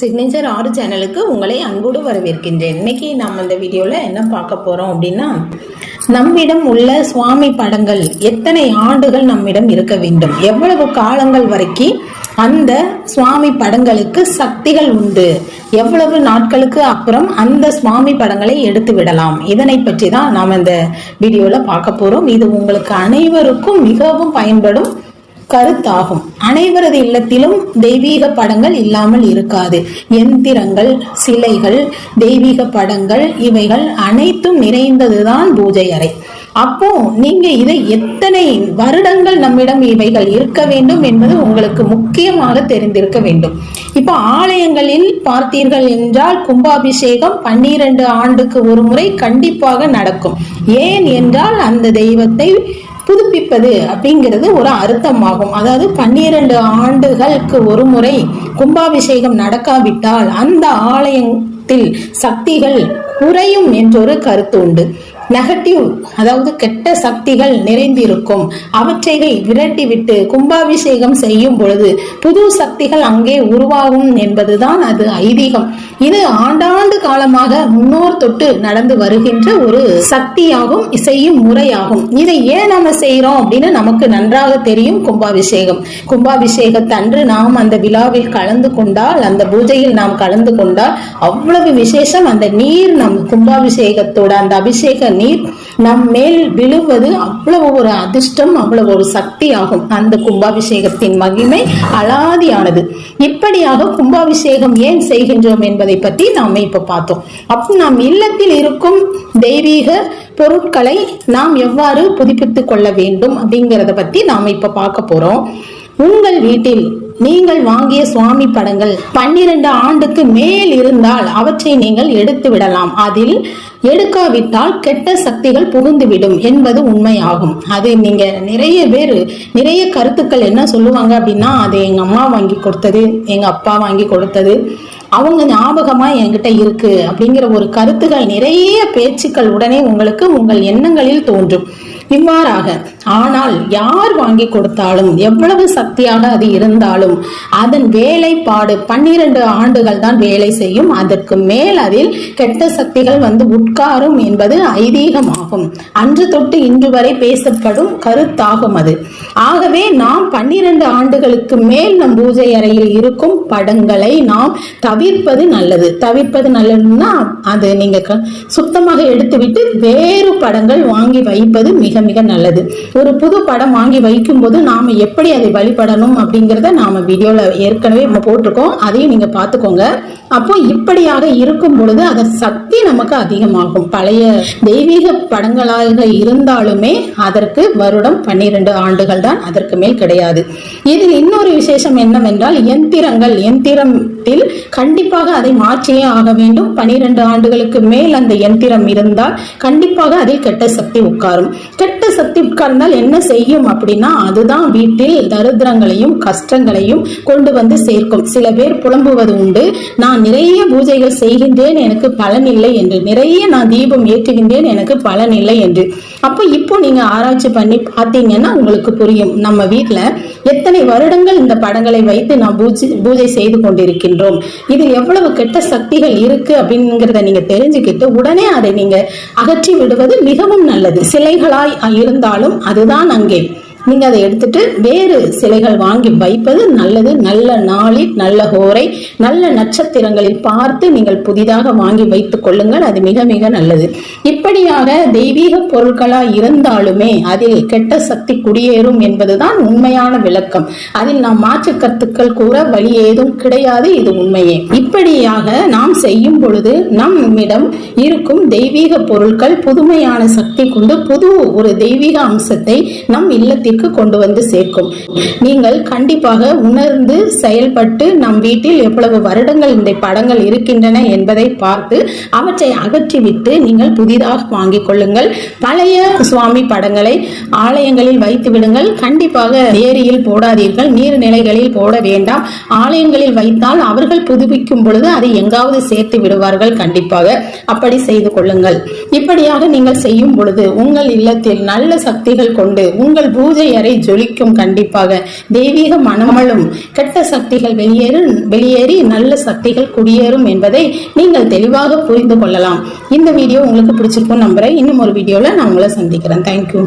Signature ஆறு சேனலுக்கு உங்களை அன்போடு வரவேற்கின்றேன். இன்னைக்கு நம்ம இந்த வீடியோவில் என்ன பார்க்க போறோம் அப்படின்னா நம்மிடம் உள்ள சுவாமி படங்கள் எத்தனை ஆண்டுகள் நம்மிடம் இருக்க வேண்டும்? எவ்வளவு காலங்கள் வரைக்கும் அந்த சுவாமி படங்களுக்கு சக்திகள் உண்டு? எவ்வளவு நாட்களுக்கு அப்புறம் அந்த சுவாமி படங்களை எடுத்து விடலாம்? இதனை பற்றி தான் நாம் இந்த வீடியோவில் பார்க்க போறோம். இது உங்களுக்கு அனைவருக்கும் மிகவும் பயன்படும் கருத்தாகும். அனைவரது இல்லத்திலும் தெய்வீக படங்கள் இல்லாமல் இருக்காது. எந்திரங்கள் சிலைகள் தெய்வீக படங்கள் இவைகள் அனைத்தும் நிறைந்ததுதான் பூஜை அறை. அப்போ நீங்க இதை எத்தனை வருடங்கள் நம்மிடம் இவைகள் இருக்க வேண்டும் என்பது உங்களுக்கு முக்கியமாக தெரிந்திருக்க வேண்டும். இப்போ ஆலயங்களில் பார்த்தீர்கள் என்றால் கும்பாபிஷேகம் பன்னிரண்டு ஆண்டுக்கு ஒரு முறை கண்டிப்பாக நடக்கும். ஏன் என்றால் அந்த தெய்வத்தை புதுப்பிப்பது அப்படிங்கிறது ஒரு அர்த்தமாகும். அதாவது பன்னிரண்டு ஆண்டுகளுக்கு ஒரு முறை கும்பாபிஷேகம் நடக்காவிட்டால் அந்த ஆலயத்தில் சக்திகள் குறையும் என்றொரு கருத்து உண்டு. நெகட்டிவ் அதாவது கெட்ட சக்திகள் நிறைந்திருக்கும். அவற்றை விரட்டிவிட்டு கும்பாபிஷேகம் செய்யும் பொழுது புது சக்திகள் அங்கே உருவாகும் என்பதுதான் அது ஐதீகம். இது ஆண்டாண்டு காலமாக முன்னோர் தொட்டு நடந்து வருகின்ற ஒரு சக்தியாகும் செய்யும் முறையாகும். இதை ஏன் நம்ம செய்யறோம் அப்படின்னு நமக்கு நன்றாக தெரியும் கும்பாபிஷேகம். கும்பாபிஷேகத்தன்று நாம் அந்த விழாவில் கலந்து கொண்டால் அந்த பூஜையில் நாம் கலந்து கொண்டால் அவ்வளவு விசேஷம். அந்த நீர் நம் கும்பாபிஷேகத்தோட அந்த அபிஷேக நீர் நம் மேல் விழுவது அவ்வளவு ஒரு அதிர்ஷ்டம் அவ்வளவு ஒரு சக்தி ஆகும். அந்த கும்பாபிஷேகத்தின் மகிமை அலாதியானது. இப்படியாக கும்பாபிஷேகம் ஏன் செய்கின்றோம் என்பதை பற்றி நாம் இப்ப பார்த்தோம். அப்ப நாம் இல்லத்தில் இருக்கும் தெய்வீக பொருட்களை நாம் எவ்வாறு புதுப்பித்துக் கொள்ள வேண்டும் அப்படிங்கறத பத்தி நாம் இப்ப பார்க்க போறோம். உங்கள் வீட்டில் நீங்கள் வாங்கிய சுவாமி படங்கள் பன்னிரண்டு ஆண்டுக்கு மேல் இருந்தால் அவற்றை நீங்கள் எடுத்து விடலாம். அதில் எடுக்காவிட்டால் கெட்ட சக்திகள் புகுந்துவிடும் என்பது உண்மையாகும். அது நீங்க நிறைய பேர் நிறைய கருத்துக்கள் என்ன சொல்லுவாங்க அப்படின்னா அது எங்க அம்மா வாங்கி கொடுத்தது எங்க அப்பா வாங்கி கொடுத்தது அவங்க ஞாபகமா என்கிட்ட இருக்கு அப்படிங்கிற ஒரு கருத்துகள் நிறைய பேச்சுக்கள் உடனே உங்களுக்கு உங்கள் எண்ணங்களில் தோன்றும். இவ்வாறாக ஆனால் யார் வாங்கி கொடுத்தாலும் எவ்வளவு சக்தியாக அது இருந்தாலும் அதன் வேலைப்பாடு பன்னிரண்டு ஆண்டுகள் தான் வேலை செய்யும். அதற்கு மேல் அதில் கெட்ட சக்திகள் வந்து உட்காரும் என்பது ஐதீகமாகும். அன்று தொட்டு இன்று வரை பேசப்படும் கருத்தாகும் அது. ஆகவே நாம் பன்னிரண்டு ஆண்டுகளுக்கு மேல் நம் பூஜை அறையில் இருக்கும் படங்களை நாம் தவிர்ப்பது நல்லது. தவிர்ப்பது நல்லதுன்னா அது நீங்க க- சுத்தமாக எடுத்துவிட்டு வேறு படங்கள் வாங்கி வைப்பது மிக மிக நல்லது. ஒரு புது படம் வாங்கி வைக்கும் போது நாம எப்படி அதை வழிபடணும் அப்படிங்கறத நாம வீடியோல ஏற்கனவே நம்ம போட்டிருக்கோம். அதையும் நீங்க பாத்துக்கோங்க அப்போ இப்படியாக இருக்கும் பொழுது அதன் சக்தி நமக்கு அதிகமாகும். பழைய தெய்வீக படங்களாக இருந்தாலுமே அதற்கு வருடம் பன்னிரண்டு ஆண்டுகள் தான் அதற்கு மேல் கிடையாது. இதில் இன்னொரு விசேஷம் என்னவென்றால் எந்திரங்கள் எந்திரத்தில் கண்டிப்பாக அதை மாற்றியே ஆக வேண்டும். பனிரெண்டு ஆண்டுகளுக்கு மேல் அந்த எந்திரம் இருந்தால் கண்டிப்பாக அதில் கெட்ட சக்தி உட்காரும். கெட்ட சக்தி உட்கார்ந்தால் என்ன செய்யும் அப்படின்னா அதுதான் வீட்டில் தரித்திரங்களையும் கஷ்டங்களையும் கொண்டு வந்து சேர்க்கும். சில பேர் புலம்புவது உண்டு. நான் நிறைய பூஜைகள் செய்கின்றேன் எனக்கு பலன் இல்லை என்று. நிறைய நான் தீபம் ஏற்றுகின்றேன் எனக்கு பலன் இல்லை என்று. அப்போ இப்போ நீங்க ஆராய்ச்சி பண்ணி பார்த்தீங்கன்னா உங்களுக்கு புரியும். நம்ம வீட்ல எத்தனை வருடங்கள் இந்த படங்களை வைத்து நாம் பூஜை பூஜை செய்து கொண்டிருக்கின்றோம். இதில் எவ்வளவு கெட்ட சக்திகள் இருக்கு அப்படிங்கிறத நீங்க தெரிஞ்சுக்கிட்டு உடனே அதை நீங்க அகற்றி விடுவது மிகவும் நல்லது. சிலைகளாய் இருந்தாலும் அதுதான் அங்கே. நீங்க அதை எடுத்துட்டு வேறு சிலைகள் வாங்கி வைப்பது நல்லது. நல்ல நாளில் நல்ல ஹோரை நல்ல நட்சத்திரங்களில் பார்த்து நீங்கள் புதிதாக வாங்கி வைத்துக் கொள்ளுங்கள். அது மிக மிக நல்லது. இப்படியாக தெய்வீக பொருட்களா இருந்தாலுமே அதில் கெட்ட சக்தி குடியேறும் என்பதுதான் உண்மையான விளக்கம். அதில் நாம் மாற்று கருத்துக்கள் கூற வழி ஏதும் கிடையாது. இது உண்மையே. இப்படியாக நாம் செய்யும் பொழுது நம்மிடம் இருக்கும் தெய்வீக பொருட்கள் புதுமையான சக்தி கொண்டு புது ஒரு தெய்வீக அம்சத்தை நம் இல்லத்திற்கு கொண்டு வந்து சேர்க்கும். நீங்கள் கண்டிப்பாக உணர்ந்து செயல்பட்டு நம் வீட்டில் எவ்வளவு வருடங்கள் இந்த படங்கள் இருக்கின்றன என்பதை பார்த்து அவற்றை அகற்றிவிட்டு நீங்கள் புதிதாக வாங்கிக் கொள்ளுங்கள். பழைய சுவாமி படங்களை ஆலயங்களில் வைத்து விடுங்கள். கண்டிப்பாக ஏரியில் போடாதீர்கள் நீர்நிலைகளில் போட வேண்டாம். ஆலயங்களில் வைத்தால் அவர்கள் புதுப்பிக்கும் பொழுது அதை எங்காவது சேர்த்து விடுவார்கள் கண்டிப்பாக. அப்படி செய்து கொள்ளுங்கள். இப்படியாக நீங்கள் செய்யும் பொழுது உங்கள் இல்லத்தில் நல்ல சக்திகள் கொண்டு உங்கள் பூஜை பூஜை அறை ஜொலிக்கும் கண்டிப்பாக. தெய்வீக மனமளும் கெட்ட சக்திகள் வெளியேறும் வெளியேறி நல்ல சக்திகள் குடியேறும் என்பதை நீங்கள் தெளிவாக புரிந்து கொள்ளலாம். இந்த வீடியோ உங்களுக்கு பிடிச்சிருக்கும் நம்புறேன். இன்னும் ஒரு வீடியோல நான் உங்களை சந்திக்கிறேன். தேங்க்யூ